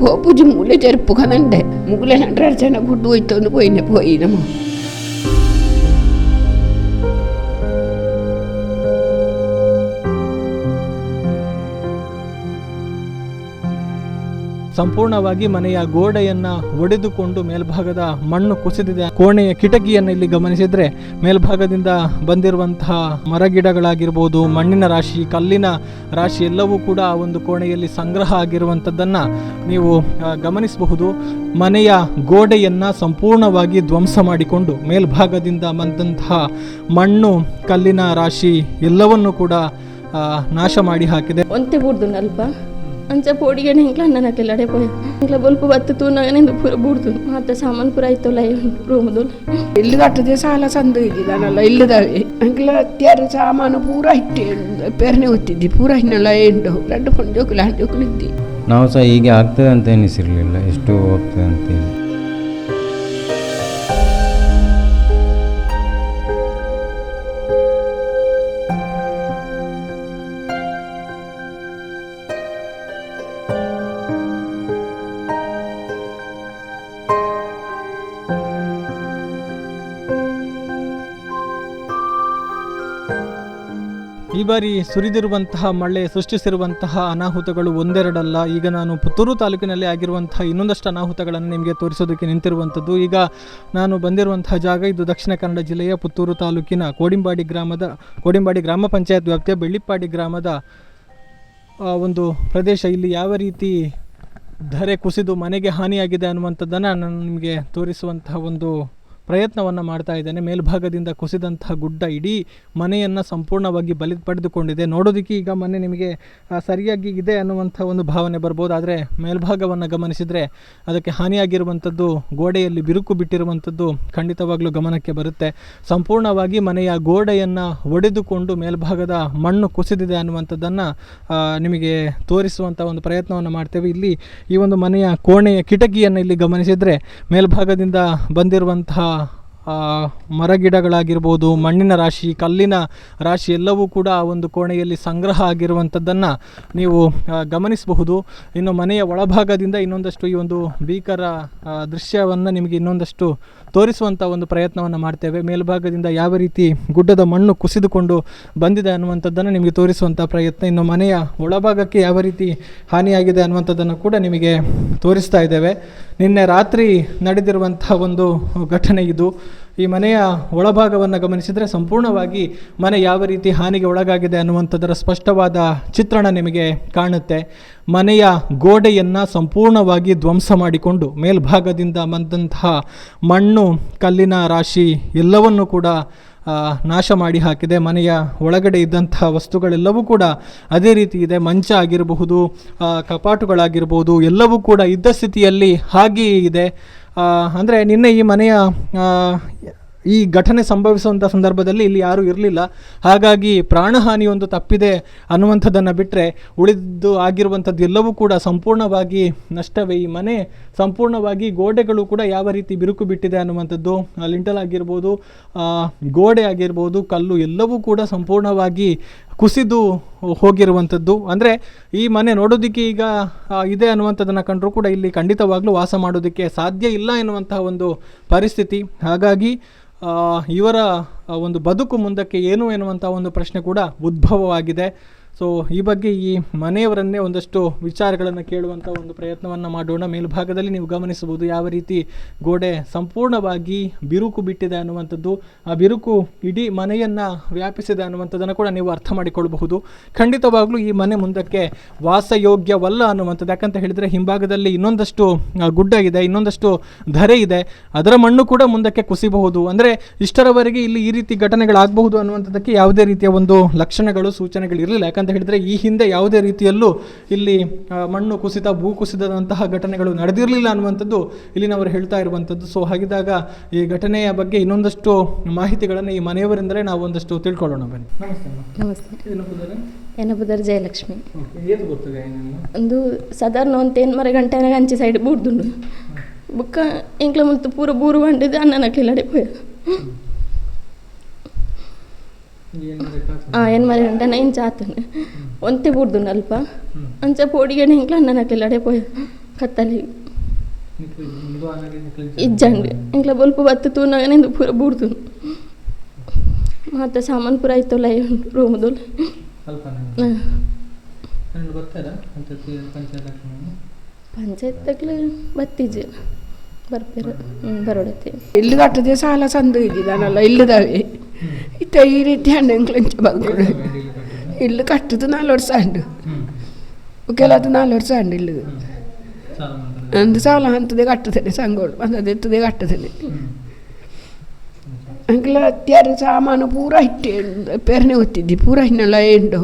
పోపుజి మూలే జరుపు కదండే ముగ్గులే అంటారు చిన్న గుడ్డు పోయితుంది పోయిన పోయినము ಸಂಪೂರ್ಣವಾಗಿ ಮನೆಯ ಗೋಡೆಯನ್ನ ಒಡೆದುಕೊಂಡು ಮೇಲ್ಭಾಗದ ಮಣ್ಣು ಕುಸಿದಿದೆ. ಕೋಣೆಯ ಕಿಟಕಿಯನ್ನು ಇಲ್ಲಿ ಗಮನಿಸಿದ್ರೆ ಮೇಲ್ಭಾಗದಿಂದ ಬಂದಿರುವಂತಹ ಮರಗಿಡಗಳಾಗಿರ್ಬೋದು, ಮಣ್ಣಿನ ರಾಶಿ, ಕಲ್ಲಿನ ರಾಶಿ ಎಲ್ಲವೂ ಕೂಡ ಆ ಒಂದು ಕೋಣೆಯಲ್ಲಿ ಸಂಗ್ರಹ ಆಗಿರುವಂಥದ್ದನ್ನ ನೀವು ಗಮನಿಸಬಹುದು. ಮನೆಯ ಗೋಡೆಯನ್ನ ಸಂಪೂರ್ಣವಾಗಿ ಧ್ವಂಸ ಮಾಡಿಕೊಂಡು ಮೇಲ್ಭಾಗದಿಂದ ಬಂದಂತಹ ಮಣ್ಣು, ಕಲ್ಲಿನ ರಾಶಿ ಎಲ್ಲವನ್ನು ಕೂಡ ನಾಶ ಮಾಡಿ ಹಾಕಿದೆ. ಒಂತೆ ಅಂಚ ಪೋಡಿಗಡೆ ಇಂಕ್ಲ ನನ್ನ ಕೆಲಡೆ ಪೋಯ್. ಇಂಕ್ಲ ಬಲ್ಪು ಬತ್ತು ತೂನಾಗನೆ ಪೂರ ಬೂಡ್ತು ಮಾತ ಸಾಮಾನು ಪೂರ ಆಯ್ತಲ್ಲ ರೂಮದು ಇಲ್ಲಿ ಕಟ್ಟದೆ ಸಾಲ ಸಂದ ಇದ್ದಿದ್ದಾನಲ್ಲ ಇಲ್ಲದವೆ. ಅಂಕ್ಲ ಅತ್ಯಾರ ಸಾಮಾನು ಪೂರ ಇಟ್ಟೆ ಪೇರನೆ ಹೊತ್ತಿದ್ದಿ ಪೂರ ಹಿನ್ನೆಲ್ಲ ಎಂಡು ರಡ್ಡು ಕೊಂಡು ಜೋಕುಲ ಜೋಕುಲಿದ್ದಿ ನಾವು ಸಹ ಹೀಗೆ ಆಗ್ತದೆ ಅಂತ ಎನಿಸಿರಲಿಲ್ಲ ಎಷ್ಟು ಹೋಗ್ತದೆ ಅಂತೇಳಿ ಬಾರಿ ಸುರಿದಿರುವಂತಹ, ಮಳೆ ಸೃಷ್ಟಿಸಿರುವಂತಹ ಅನಾಹುತಗಳು ಒಂದೆರಡಲ್ಲ. ಈಗ ನಾನು ಪುತ್ತೂರು ತಾಲೂಕಿನಲ್ಲಿ ಆಗಿರುವಂತಹ ಇನ್ನೊಂದಷ್ಟು ಅನಾಹುತಗಳನ್ನು ನಿಮಗೆ ತೋರಿಸೋದಕ್ಕೆ ನಿಂತಿರುವಂಥದ್ದು. ಈಗ ನಾನು ಬಂದಿರುವಂತಹ ಜಾಗ ಇದು ದಕ್ಷಿಣ ಕನ್ನಡ ಜಿಲ್ಲೆಯ ಪುತ್ತೂರು ತಾಲೂಕಿನ ಕೋಡಿಂಬಾಡಿ ಗ್ರಾಮದ, ಕೋಡಿಂಬಾಡಿ ಗ್ರಾಮ ಪಂಚಾಯತ್ ವ್ಯಾಪ್ತಿಯ ಬೆಳ್ಳಿಪ್ಪಾಡಿ ಗ್ರಾಮದ ಒಂದು ಪ್ರದೇಶ. ಇಲ್ಲಿ ಯಾವ ರೀತಿ ಧರೆ ಕುಸಿದು ಮನೆಗೆ ಹಾನಿಯಾಗಿದೆ ಅನ್ನುವಂಥದ್ದನ್ನು ನಾನು ನಿಮಗೆ ತೋರಿಸುವಂತಹ ಒಂದು ಪ್ರಯತ್ನವನ್ನು ಮಾಡ್ತಾ ಇದ್ದೇನೆ. ಮೇಲ್ಭಾಗದಿಂದ ಕುಸಿದಂತಹ ಗುಡ್ಡ ಇಡೀ ಮನೆಯನ್ನು ಸಂಪೂರ್ಣವಾಗಿ ಬಲಿ ಪಡೆದುಕೊಂಡಿದೆ. ನೋಡೋದಕ್ಕೆ ಈಗ ಮನೆ ನಿಮಗೆ ಸರಿಯಾಗಿ ಇದೆ ಅನ್ನುವಂಥ ಒಂದು ಭಾವನೆ ಬರ್ಬೋದು. ಆದರೆ ಮೇಲ್ಭಾಗವನ್ನು ಗಮನಿಸಿದರೆ ಅದಕ್ಕೆ ಹಾನಿಯಾಗಿರುವಂಥದ್ದು, ಗೋಡೆಯಲ್ಲಿ ಬಿರುಕು ಬಿಟ್ಟಿರುವಂಥದ್ದು ಖಂಡಿತವಾಗ್ಲೂ ಗಮನಕ್ಕೆ ಬರುತ್ತೆ. ಸಂಪೂರ್ಣವಾಗಿ ಮನೆಯ ಗೋಡೆಯನ್ನು ಒಡೆದುಕೊಂಡು ಮೇಲ್ಭಾಗದ ಮಣ್ಣು ಕುಸಿದಿದೆ ಅನ್ನುವಂಥದ್ದನ್ನು ನಿಮಗೆ ತೋರಿಸುವಂಥ ಒಂದು ಪ್ರಯತ್ನವನ್ನು ಮಾಡ್ತೇವೆ. ಇಲ್ಲಿ ಈ ಒಂದು ಮನೆಯ ಕೋಣೆಯ ಕಿಟಕಿಯನ್ನು ಇಲ್ಲಿ ಗಮನಿಸಿದರೆ ಮೇಲ್ಭಾಗದಿಂದ ಬಂದಿರುವಂತಹ ಮರಗಿಡಗಳಾಗಿರ್ಬೋದು, ಮಣ್ಣಿನ ರಾಶಿ, ಕಲ್ಲಿನ ರಾಶಿ ಎಲ್ಲವೂ ಕೂಡ ಆ ಒಂದು ಕೋಣೆಯಲ್ಲಿ ಸಂಗ್ರಹ ಆಗಿರುವಂಥದ್ದನ್ನು ನೀವು ಗಮನಿಸಬಹುದು. ಇನ್ನು ಮನೆಯ ಒಳಭಾಗದಿಂದ ಇನ್ನೊಂದಷ್ಟು ಈ ಒಂದು ಭೀಕರ ದೃಶ್ಯವನ್ನು ನಿಮಗೆ ಇನ್ನೊಂದಷ್ಟು ತೋರಿಸುವಂಥ ಒಂದು ಪ್ರಯತ್ನವನ್ನು ಮಾಡ್ತೇವೆ. ಮೇಲ್ಭಾಗದಿಂದ ಯಾವ ರೀತಿ ಗುಡ್ಡದ ಮಣ್ಣು ಕುಸಿದುಕೊಂಡು ಬಂದಿದೆ ಅನ್ನುವಂಥದ್ದನ್ನು ನಿಮಗೆ ತೋರಿಸುವಂಥ ಪ್ರಯತ್ನ ಇನ್ನು ಮನೆಯ ಒಳಭಾಗಕ್ಕೆ ಯಾವ ರೀತಿ ಹಾನಿಯಾಗಿದೆ ಅನ್ನುವಂಥದ್ದನ್ನು ಕೂಡ ನಿಮಗೆ ತೋರಿಸ್ತಾ ಇದ್ದೇವೆ. ನಿನ್ನೆ ರಾತ್ರಿ ನಡೆದಿರುವಂಥ ಒಂದು ಘಟನೆ ಇದು. ಈ ಮನೆಯ ಒಳಭಾಗವನ್ನು ಗಮನಿಸಿದರೆ ಸಂಪೂರ್ಣವಾಗಿ ಮನೆ ಯಾವ ರೀತಿ ಹಾನಿಗೆ ಒಳಗಾಗಿದೆ ಅನ್ನುವಂಥದ್ದರ ಸ್ಪಷ್ಟವಾದ ಚಿತ್ರಣ ನಿಮಗೆ ಕಾಣುತ್ತೆ. ಮನೆಯ ಗೋಡೆಯನ್ನು ಸಂಪೂರ್ಣವಾಗಿ ಧ್ವಂಸ ಮಾಡಿಕೊಂಡು ಮೇಲ್ಭಾಗದಿಂದ ಬಂದಂತಹ ಮಣ್ಣು, ಕಲ್ಲಿನ ರಾಶಿ ಎಲ್ಲವನ್ನು ಕೂಡ ನಾಶ ಮಾಡಿ ಹಾಕಿದೆ. ಮನೆಯ ಒಳಗಡೆ ಇದ್ದಂಥ ವಸ್ತುಗಳೆಲ್ಲವೂ ಕೂಡ ಅದೇ ರೀತಿ ಇದೆ. ಮಂಚ ಆಗಿರಬಹುದು ಕಪಾಟುಗಳಾಗಿರ್ಬೋದು, ಎಲ್ಲವೂ ಕೂಡ ಇದ್ದ ಸ್ಥಿತಿಯಲ್ಲಿ ಹಾಗೆಯೇ ಇದೆ. ಅಂದರೆ ನಿನ್ನೆ ಈ ಮನೆಯ ಈ ಘಟನೆ ಸಂಭವಿಸುವಂಥ ಸಂದರ್ಭದಲ್ಲಿ ಇಲ್ಲಿ ಯಾರೂ ಇರಲಿಲ್ಲ. ಹಾಗಾಗಿ ಪ್ರಾಣಹಾನಿ ಒಂದು ತಪ್ಪಿದೆ ಅನ್ನುವಂಥದ್ದನ್ನು ಬಿಟ್ಟರೆ ಉಳಿದು ಆಗಿರುವಂಥದ್ದು ಎಲ್ಲವೂ ಕೂಡ ಸಂಪೂರ್ಣವಾಗಿ ನಷ್ಟವೇ. ಈ ಮನೆ ಸಂಪೂರ್ಣವಾಗಿ ಗೋಡೆಗಳು ಕೂಡ ಯಾವ ರೀತಿ ಬಿರುಕು ಬಿಟ್ಟಿದೆ ಅನ್ನುವಂಥದ್ದು ಲಿಂಟಲ್ ಆಗಿರ್ಬೋದು ಗೋಡೆ ಆಗಿರ್ಬೋದು, ಕಲ್ಲು ಎಲ್ಲವೂ ಕೂಡ ಸಂಪೂರ್ಣವಾಗಿ ಕುಸಿದು ಹೋಗಿರುವಂಥದ್ದು. ಅಂದರೆ ಈ ಮನೆ ನೋಡೋದಕ್ಕೆ ಈಗ ಇದೆ ಅನ್ನುವಂಥದ್ದನ್ನು ಕಂಡರೂ ಕೂಡ ಇಲ್ಲಿ ಖಂಡಿತವಾಗ್ಲೂ ವಾಸ ಮಾಡೋದಕ್ಕೆ ಸಾಧ್ಯ ಇಲ್ಲ ಎನ್ನುವಂತಹ ಒಂದು ಪರಿಸ್ಥಿತಿ. ಹಾಗಾಗಿ ಇವರ ಒಂದು ಬದುಕು ಮುಂದಕ್ಕೆ ಏನು ಎನ್ನುವಂಥ ಒಂದು ಪ್ರಶ್ನೆ ಕೂಡ ಉದ್ಭವವಾಗಿದೆ. ಸೊ ಈ ಬಗ್ಗೆ ಈ ಮನೆಯವರನ್ನೇ ಒಂದಷ್ಟು ವಿಚಾರಗಳನ್ನು ಕೇಳುವಂಥ ಒಂದು ಪ್ರಯತ್ನವನ್ನು ಮಾಡೋಣ. ಮೇಲ್ಭಾಗದಲ್ಲಿ ನೀವು ಗಮನಿಸಬಹುದು ಯಾವ ರೀತಿ ಗೋಡೆ ಸಂಪೂರ್ಣವಾಗಿ ಬಿರುಕು ಬಿಟ್ಟಿದೆ ಅನ್ನುವಂಥದ್ದು. ಆ ಬಿರುಕು ಇಡೀ ಮನೆಯನ್ನು ವ್ಯಾಪಿಸಿದೆ ಅನ್ನುವಂಥದ್ದನ್ನು ಕೂಡ ನೀವು ಅರ್ಥ ಮಾಡಿಕೊಳ್ಳಬಹುದು. ಖಂಡಿತವಾಗಲೂ ಈ ಮನೆ ಮುಂದಕ್ಕೆ ವಾಸಯೋಗ್ಯವಲ್ಲ ಅನ್ನುವಂಥದ್ದು. ಯಾಕಂತ ಹೇಳಿದರೆ ಹಿಂಭಾಗದಲ್ಲಿ ಇನ್ನೊಂದಷ್ಟು ಗುಡ್ಡ ಇದೆ, ಇನ್ನೊಂದಷ್ಟು ಧರೆ ಇದೆ. ಅದರ ಮಣ್ಣು ಕೂಡ ಮುಂದಕ್ಕೆ ಕುಸಿಬಹುದು. ಅಂದರೆ ಇಷ್ಟರವರೆಗೆ ಇಲ್ಲಿ ಈ ರೀತಿ ಘಟನೆಗಳಾಗಬಹುದು ಅನ್ನುವಂಥದ್ದಕ್ಕೆ ಯಾವುದೇ ರೀತಿಯ ಒಂದು ಲಕ್ಷಣಗಳು, ಸೂಚನೆಗಳು ಇರಲಿಲ್ಲ. ಹೇಳಿದರೆ ಈ ಹಿಂದೆ ಯಾವುದೇ ರೀತಿಯಲ್ಲೂ ಇಲ್ಲಿ ಮಣ್ಣು ಕುಸಿತ ಭೂ ಕುಸಿತದಂತಹ ಘಟನೆಗಳು ನಡೆದಿರಲಿಲ್ಲ ಅನ್ನುವಂಥದ್ದು ಇಲ್ಲಿನವರು ಹೇಳ್ತಾ ಇರುವಂಥದ್ದು. ಸೊ ಹಾಗಿದ್ದಾಗ ಈ ಘಟನೆಯ ಬಗ್ಗೆ ಇನ್ನೊಂದಷ್ಟು ಮಾಹಿತಿಗಳನ್ನು ಈ ಮನೆಯವರಿಂದಲೇ ನಾವು ಒಂದಷ್ಟು ತಿಳ್ಕೊಳ್ಳೋಣ ಬನ್ನಿ. ನಮಸ್ತೆ? ಏನಪ್ಪದರ್ ಜಯಲಕ್ಷ್ಮಿ? ಒಂದು ಸಾಧಾರಣ ಒಂದು ತೇನ್ ಮರ ಗಂಟೆನಾಗ ಅಂಚೆ ಸೈಡ್ ಬೂಡ್ದುಂಡು ಬುಕ್ಕ ಇಂಕ್ಲ ಮುಂತು ಪೂರ ಬೂರು ಬಂಡಿದ್ದು ಅನ್ನ ಪೋಯ. ಏನು ಬೇಕಾಗ್ತದೆ? ಆ ಏನು ಮರ ಗಂಟೆನ ಇಂಚ ಆತನು ಒಂತೆ ಬೂಡ್ದುಂಡು ಅಲ್ಪ ಅಂಚ ಪೋಡಿಗೆ ಇಂಕ್ಲ ಅಣ್ಣನ ಕಿಲಡೆ ಪೋಯ ಕತ್ತಲಿ. ಇಜ್ಜಂಡು ಇಂಕ್ಲ ಬೊಲ್ಪ ಬತ್ತು ತೂನಾಗನೆಂದು ಪೂರ ಬೂಡ್ದು. ಮತ್ತೆ ಸಾಮಾನ್ ಪೂರ ಐತಲ್ಲ ರೂಮದೊಳು ಪಂಚಾಯತ್ ತಕ್ಲ ಬತ್ತಿಜ್ಜಿ ಬರ್ಪೇರ ಹ್ಞೂ ಬರೋಡತ್ತೆ. ಇಲ್ಲು ಕಟ್ಟದೆ ಸಾಲ ಸಂದು ಇದ್ದಿದ್ದಾನಲ್ಲ ಇಲ್ಲದವೆ. ಇತ್ತ ಈ ರೀತಿ ಹಣ್ಣು ಎಂಕ್ಲೆಂಚ ಬಂದ್ಕೊಡು ಇಲ್ಲು ಕಟ್ಟದು ನಾಲ್ಕು ವರ್ಷ ಹಂಡು ಕೆಲದು ನಾಲ್ಕು ವರ್ಷ ಹಂಡು ಇಲ್ಲು ಅಂದು ಸಾಲ ಹಂತದೆ ಕಟ್ಟುತ್ತೇನೆ ಸಂಗೋಳು ಬಂದದ್ದು ಎತ್ತದೆ ಕಟ್ಟುತ್ತೇನೆ ಅಂಕಲ ಅತ್ಯಾರು ಸಾಮಾನು ಪೂರ ಹಿಟ್ಟೆ ಪೆರ್ನೆ ಒತ್ತಿದ್ದಿ ಪೂರ ಹಿನ್ನೆಲ್ಲ ಎಂಡು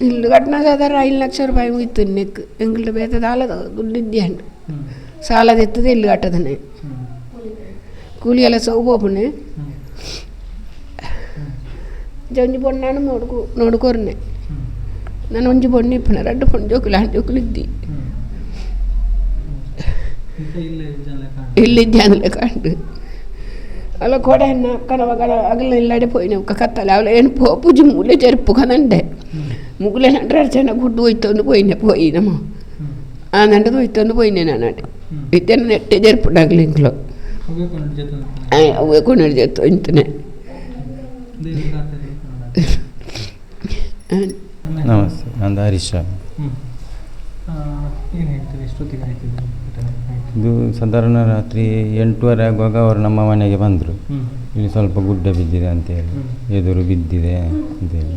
ಇಲ್ಲು ಕಟ್ಟಿನ ಸಾಧಾರಣ ಐದು ಲಕ್ಷ ರೂಪಾಯಿ ಮುಗಿತು ನೆಕ್ ಎಂಗ್ಳು ಬೇತ ಸಾಲ ದುಡ್ಡಿದ್ದೆ ಹಂಡು ಸಾಲದ ಎತ್ತದೆ ಇಲ್ಲು ಕಟ್ಟದನೆ ಕೂಲಿ ಎಲ್ಲ ಸೌ ಪೋಪುನೆ ಒಂಜಿ ಪೊಣ್ಣಾನು ನೋಡ್ಕೊ ನೋಡ್ಕೊರ್ನೆ ನಾನು ಒಂಜಿ ಪೊಣ್ಣು ಇಪ್ಪನ ಎರಡು ಪೊಣ್ಣು ಜೋಕುಲು ಹಣ್ಣು ಜೋಕುಲು ಇದ್ದಿ ಇಲ್ಲಿದ್ದೆ ಅಂದ್ರೆ ಕಂಡು ಅಲ್ಲ ಕೊಡೆ ಹಣ್ಣು ಕನವ ಕನ ಅಗಲ ಇಲ್ಲಡೆ ಪೋಯಿನ ಕತ್ತಲೆ ಅವಳ ಏನು ಪೋ ಪೂಜೆ ಮೂಲೆ ಜರುಪು ಕದಂಡೆ ಮುಗುಲೆ ನಂಡ್ರೆ ಅರ್ಚನೆ ಗುಡ್ಡು ಹೋಯ್ತೊಂದು ಪೋಯಿನೆ ಪೋಯಿ ನಮ್ಮ ನೆಟ್ಟೆ ಜರುಪುಡಾಗ್ಲಿ ಇಂಕ್ಲು ಅವೇ ಕೊಂಡು ಜತ್ತು ಇಂತನೆ ನಮಸ್ತೆ, ನಂದು ಹರೀಶ್ ಇದು ಸಾಧಾರಣ ರಾತ್ರಿ ಎಂಟೂವರೆ ಆಗುವಾಗ ಅವರು ನಮ್ಮ ಮನೆಗೆ ಬಂದರು. ಇಲ್ಲಿ ಸ್ವಲ್ಪ ಗುಡ್ಡ ಬಿದ್ದಿದೆ ಅಂತೇಳಿ, ಎದುರು ಬಿದ್ದಿದೆ ಅಂತೇಳಿ.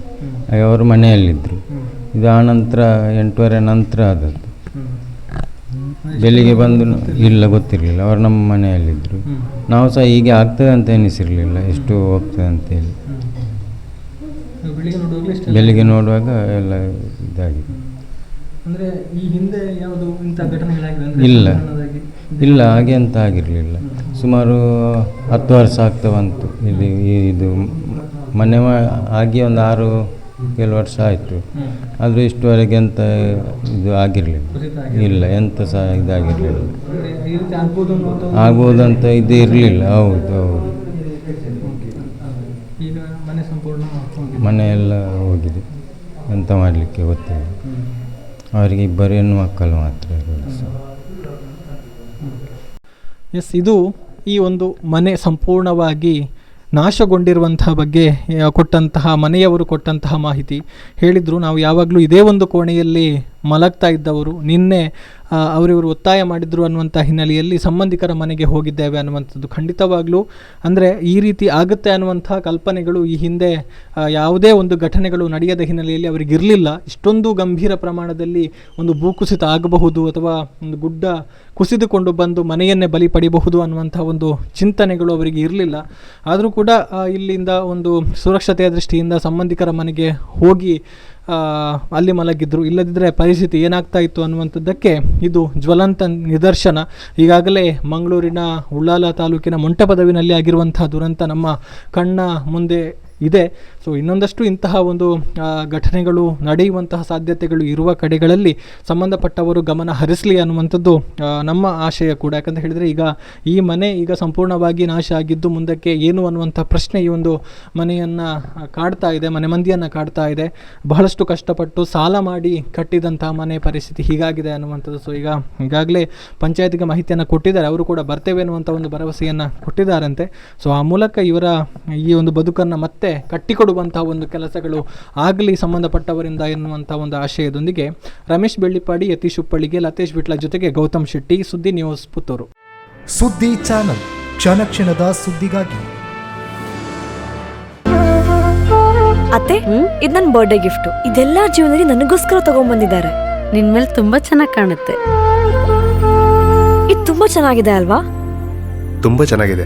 ಹಾಗೆ ಅವರು ಮನೆಯಲ್ಲಿದ್ದರು ಇದು ಆನಂತರ ಎಂಟೂವರೆ ನಂತರ ಆದದ್ದು. ಬೆಳಿಗ್ಗೆ ಬಂದು ಇಲ್ಲ ಗೊತ್ತಿರಲಿಲ್ಲ. ಅವರು ನಮ್ಮ ಮನೆಯಲ್ಲಿದ್ದರು ನಾವು ಸಹ ಹೀಗೆ ಆಗ್ತದೆ ಅಂತ ಎನಿಸಿರಲಿಲ್ಲ. ಎಷ್ಟು ಹೋಗ್ತದೆ ಅಂತೇಳಿ ಬೆಳಿಗ್ಗೆ ನೋಡುವಾಗ ಎಲ್ಲ ಇದಾಗಿದೆ. ಇಲ್ಲ? ಇಲ್ಲ ಹಾಗೆ ಅಂತ ಆಗಿರಲಿಲ್ಲ. ಸುಮಾರು ಹತ್ತು ವರ್ಷ ಆಗ್ತಾ ಬಂತು. ಇದು ಇದು ಮನೆ ಆಗಿ ಒಂದು ಆರು ಏಳು ವರ್ಷ ಆಯಿತು. ಆದರೆ ಇಷ್ಟುವರೆಗೆ ಎಂತ ಇದು ಆಗಿರಲಿಲ್ಲ. ಇಲ್ಲ ಎಂತ ಸಹ ಇದಾಗಿರಲಿಲ್ಲ. ಆಗ್ಬೋದಂತ ಇದು ಇರಲಿಲ್ಲ. ಹೌದು ಹೌದು. ಈಗ ಮನೆ ಸಂಪೂರ್ಣ ಹೋಗಿದೆ. ಮನೆ ಎಲ್ಲ ಹೋಗಿದೆ. ಎಂತ ಮಾಡಲಿಕ್ಕೆ ಗೊತ್ತಿಲ್ಲ. ಅವರಿಗೆ ಇಬ್ಬರು ಹೆಣ್ಣು ಮಕ್ಕಳು ಮಾತ್ರ ಇರೋದು ಎಸ್ ಇದು ಈ ಒಂದು ಮನೆ ಸಂಪೂರ್ಣವಾಗಿ ನಾಶಗೊಂಡಿರುವಂತಹ ಬಗ್ಗೆ ಕೊಟ್ಟಂತಹ ಮನೆಯವರು ಕೊಟ್ಟಂತಹ ಮಾಹಿತಿ ಹೇಳಿದರು. ನಾವು ಯಾವಾಗಲೂ ಇದೇ ಒಂದು ಕೋಣೆಯಲ್ಲಿ ಮಲಗ್ತಾ ಇದ್ದವರು, ನಿನ್ನೆ ಅವರಿವರು ಒತ್ತಾಯ ಮಾಡಿದ್ರು ಅನ್ನುವಂಥ ಹಿನ್ನೆಲೆಯಲ್ಲಿ ಸಂಬಂಧಿಕರ ಮನೆಗೆ ಹೋಗಿದ್ದೇವೆ ಅನ್ನುವಂಥದ್ದು ಖಂಡಿತವಾಗಲೂ. ಅಂದರೆ ಈ ರೀತಿ ಆಗುತ್ತೆ ಅನ್ನುವಂಥ ಕಲ್ಪನೆಗಳು ಈ ಹಿಂದೆ ಯಾವುದೇ ಒಂದು ಘಟನೆಗಳು ನಡೆಯದ ಹಿನ್ನೆಲೆಯಲ್ಲಿ ಅವರಿಗಿರಲಿಲ್ಲ ಇಷ್ಟೊಂದು ಗಂಭೀರ ಪ್ರಮಾಣದಲ್ಲಿ ಒಂದು ಭೂಕುಸಿತ ಆಗಬಹುದು ಅಥವಾ ಒಂದು ಗುಡ್ಡ ಕುಸಿದುಕೊಂಡು ಬಂದು ಮನೆಯನ್ನೇ ಬಲಿ ಪಡಿಬಹುದು ಅನ್ನುವಂಥ ಒಂದು ಚಿಂತನೆಗಳು ಅವರಿಗೆ ಇರಲಿಲ್ಲ. ಆದರೂ ಕೂಡ ಇಲ್ಲಿಂದ ಒಂದು ಸುರಕ್ಷತೆಯ ದೃಷ್ಟಿಯಿಂದ ಸಂಬಂಧಿಕರ ಮನೆಗೆ ಹೋಗಿ ಅಲ್ಲಿ ಮಲಗಿದ್ರು. ಇಲ್ಲದಿದ್ದರೆ ಪರಿಸ್ಥಿತಿ ಏನಾಗ್ತಾ ಇತ್ತು ಅನ್ನುವಂಥದ್ದಕ್ಕೆ ಇದು ಜ್ವಲಂತ ನಿದರ್ಶನ. ಈಗಾಗಲೇ ಮಂಗಳೂರಿನ ಉಳ್ಳಾಲ ತಾಲೂಕಿನ ಮೊಂಟಪದವಿನಲ್ಲಿ ಆಗಿರುವಂತಹ ದುರಂತ ನಮ್ಮ ಕಣ್ಣ ಮುಂದೆ ಇದೆ. ಸೊ ಇನ್ನೊಂದಷ್ಟು ಇಂತಹ ಒಂದು ಘಟನೆಗಳು ನಡೆಯುವಂತಹ ಸಾಧ್ಯತೆಗಳು ಇರುವ ಕಡೆಗಳಲ್ಲಿ ಸಂಬಂಧಪಟ್ಟವರು ಗಮನ ಹರಿಸಲಿ ಅನ್ನುವಂಥದ್ದು ನಮ್ಮ ಆಶಯ ಕೂಡ. ಯಾಕಂತ ಹೇಳಿದರೆ ಈಗ ಈ ಮನೆ ಈಗ ಸಂಪೂರ್ಣವಾಗಿ ನಾಶ ಆಗಿದ್ದು ಮುಂದಕ್ಕೆ ಏನು ಅನ್ನುವಂಥ ಪ್ರಶ್ನೆ ಈ ಒಂದು ಮನೆಯನ್ನು ಕಾಡ್ತಾ ಇದೆ, ಮನೆ ಮಂದಿಯನ್ನು ಕಾಡ್ತಾ ಇದೆ. ಬಹಳಷ್ಟು ಕಷ್ಟಪಟ್ಟು ಸಾಲ ಮಾಡಿ ಕಟ್ಟಿದಂಥ ಮನೆ ಪರಿಸ್ಥಿತಿ ಹೀಗಾಗಿದೆ ಅನ್ನುವಂಥದ್ದು. ಸೊ ಈಗ ಈಗಾಗಲೇ ಪಂಚಾಯತ್ಗೆ ಮಾಹಿತಿಯನ್ನು ಕೊಟ್ಟಿದ್ದಾರೆ. ಅವರು ಕೂಡ ಬರ್ತೇವೆ ಅನ್ನುವಂಥ ಒಂದು ಭರವಸೆಯನ್ನು ಕೊಟ್ಟಿದ್ದಾರಂತೆ. ಸೊ ಆ ಮೂಲಕ ಇವರ ಈ ಒಂದು ಬದುಕನ್ನು ಮತ್ತೆ ಕಟ್ಟಿಕೊಡುವಂತಹ ಒಂದು ಕೆಲಸಗಳು ಆಗಲಿ ಸಂಬಂಧಪಟ್ಟವರಿಂದ ಎನ್ನುವಂಥ ಒಂದು ಆಶಯದೊಂದಿಗೆ ರಮೇಶ್ ಬೆಳ್ಳಿಪಾಡಿ ಯತೀಶ್ ಉಪ್ಪಳಿಗೆ ಲತೇಶ್ ಬಿಟ್ಲ ಜೊತೆಗೆ ಗೌತಮ್ ಶೆಟ್ಟಿ ಸುದ್ದಿ ನ್ಯೂಸ್ ಪುತ್ತೂರು. ಸುದ್ದಿ ಚಾನಲ್ ಕ್ಷಣ ಕ್ಷಣದ ಸುದ್ದಿಗಾಗಿ. ಅತ್ತೆ ಇದು ನನ್ನ ಬರ್ಡೇ ಗಿಫ್ಟ್ ಇದೆಲ್ಲ ಜೀವನದಲ್ಲಿ ನನಗೋಸ್ಕರ ತಗೊಂಡ್ಬಂದಿದ್ದಾರೆ ನಿನ್ ಮೇಲೆ ತುಂಬಾ ಚೆನ್ನಾಗಿ ಕಾಣುತ್ತೆ. ಇದು ತುಂಬಾ ಚೆನ್ನಾಗಿದೆ ಅಲ್ವಾ? ತುಂಬಾ ಚೆನ್ನಾಗಿದೆ.